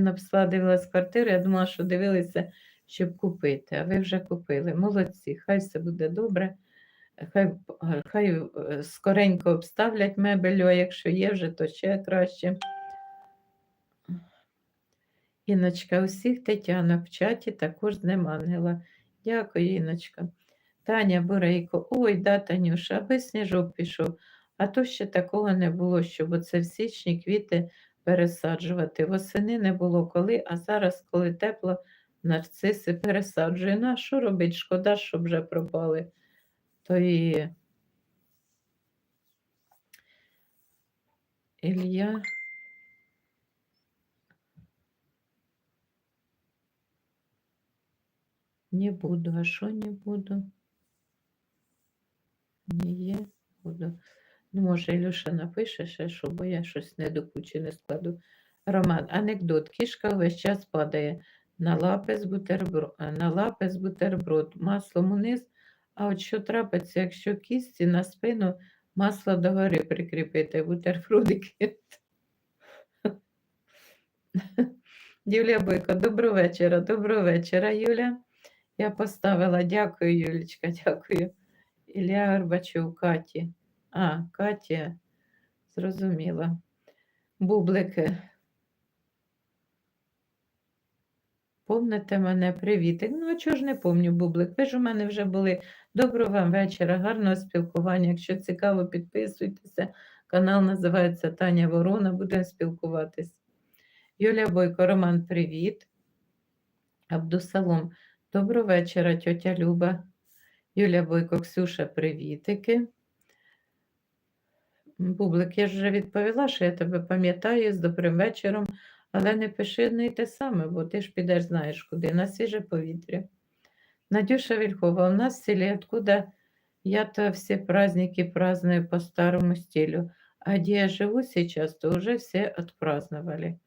написала, дивилась квартиру, я думала, що дивилися, щоб купити, а ви вже купили. Молодці, хай все буде добре. Хай, хай е, скоренько обставлять мебель, а якщо є вже, то ще краще. Іночка, усіх Тетяна в чаті також з ним. Дякую, Іночка. Таня Бурейко, ой, да, Танюша, аби сніжок пішов. А то ще такого не було, щоб оце в січні квіти пересаджувати. Восени не було коли, а зараз, коли тепло, нарциси пересаджую. Ну, а що робить? Шкода, щоб вже пропали. То і Ілля. Не буду, а що не буду? Не є, буду. Ну, може, Ілюша напише ще, що, бо я щось не до кучі не складу. Роман, анекдот. Кішка весь час падає на лапи з бутерброд, на лапи з бутерброд, маслом униз. А от що трапиться, якщо кісті на спину масло догори прикріпити, бутербродики? Юлія Бойко, доброго вечора, доброго вечора, Юля. Я поставила, дякую, Юлічка, дякую. Ілля Горбачов, Каті. А, Катя, зрозуміла. Бублики. Помните мене, привітик. Ну, а чого ж не помню, Бублик? Ви ж у мене вже були. Доброго вам вечора, гарного спілкування. Якщо цікаво, підписуйтеся. Канал називається Таня Ворона, будемо спілкуватись. Юлія Бойко, Роман, привіт. Абдусалом. Доброго вечора, тьотя Люба. Юлія Бойко, Ксюша, привітики. Бублик, я ж вже відповіла, що я тебе пам'ятаю з добрим вечором, але не пиши не те саме, бо ти ж підеш знаєш куди, на свіже повітря. Надюша Вільхова, у нас в селі, откуда я-то всі праздники праздную по старому стилю, а де я живу зараз, то вже всі відпраздновали.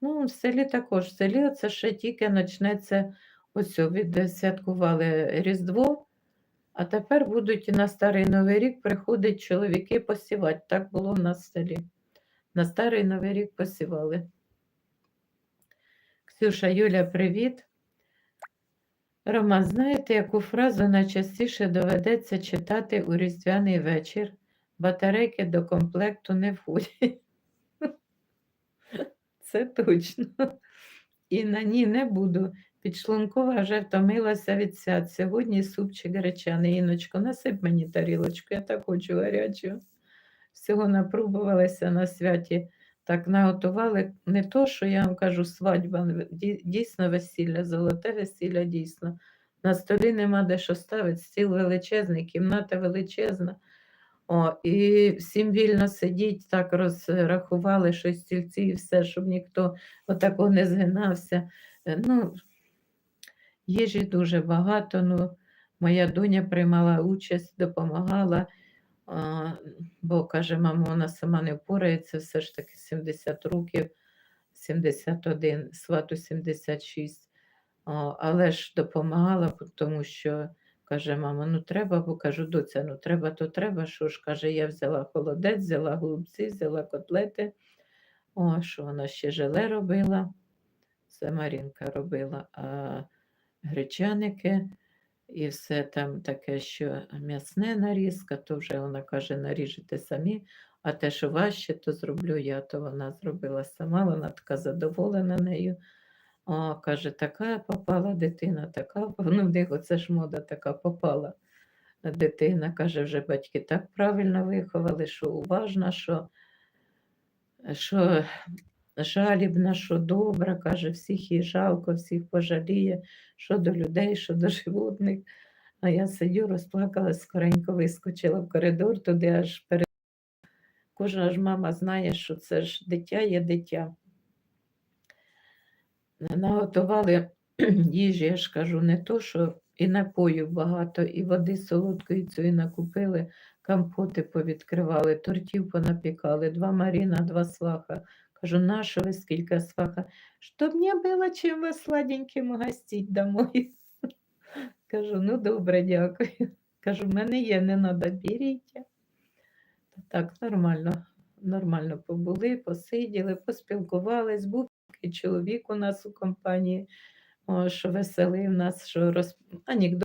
Ну, в селі також, в селі це ще тільки почнеться ось відсвяткували Різдво, а тепер будуть на Старий Новий рік приходять чоловіки посівати. Так було в нас в селі. На Старий Новий рік посівали. Ксюша, Юля, привіт. Роман, знаєте, яку фразу найчастіше доведеться читати у Різдвяний вечір? Батарейки до комплекту не входять. Це точно. І на ній не буду. Підшлункова вже втомилася від свят. Сьогодні супчик гречаний. Іночко, насип мені тарілочку, я так хочу гарячу. Всього напробувалася на святі, так наготували. Не то, що я вам кажу, свадьба, дійсно весілля, золоте весілля, дійсно. На столі нема де що ставити, стіл величезний, кімната величезна. О, І всім вільно сидіть, так розрахували щось стільці і все, щоб ніхто отако не згинався. Е, ну, Їжі дуже багато. ну, Моя доня приймала участь, допомагала, а, бо каже, мама, вона сама не впорається, все ж таки 70 років, 71, свату 76. А, але ж допомагала, тому що каже, мама, ну треба, бо кажу, доця, ну треба, то треба. Що ж, каже, я взяла холодець, взяла голубці, взяла котлети. О, що вона ще желе робила? Це Марінка робила. а гречаники і все там таке, що м'ясне нарізка, то вже вона каже, наріжете самі, а те, що важче, то зроблю я, то вона зробила сама, вона така задоволена нею. О, Каже, така попала дитина, така, ну в них оце ж мода така попала дитина. Каже, вже батьки так правильно виховали, що уважна, що що жалібна, що добра, каже, всіх їй жалко, всіх пожаліє, що до людей, що до животних. А я сидю, розплакалась, скоренько вискочила в коридор, туди аж перед. Кожна ж мама знає, що це ж дитя є дитя. Наготували їжі, я ж кажу, не то, що і напоїв багато, і води солодкої цієї накупили, компоти повідкривали, тортів понапікали, два маріна, два сваха. Кажу, нащо ви скільки сваха? Щоб не було чим вас сладеньким угостить домой. Кажу, ну добре, дякую. Кажу, в мене є, не треба беріть. Так, нормально, нормально побули, посиділи, поспілкувались, такий чоловік у нас у компанії, о, що веселив нас, що роз... анекдоти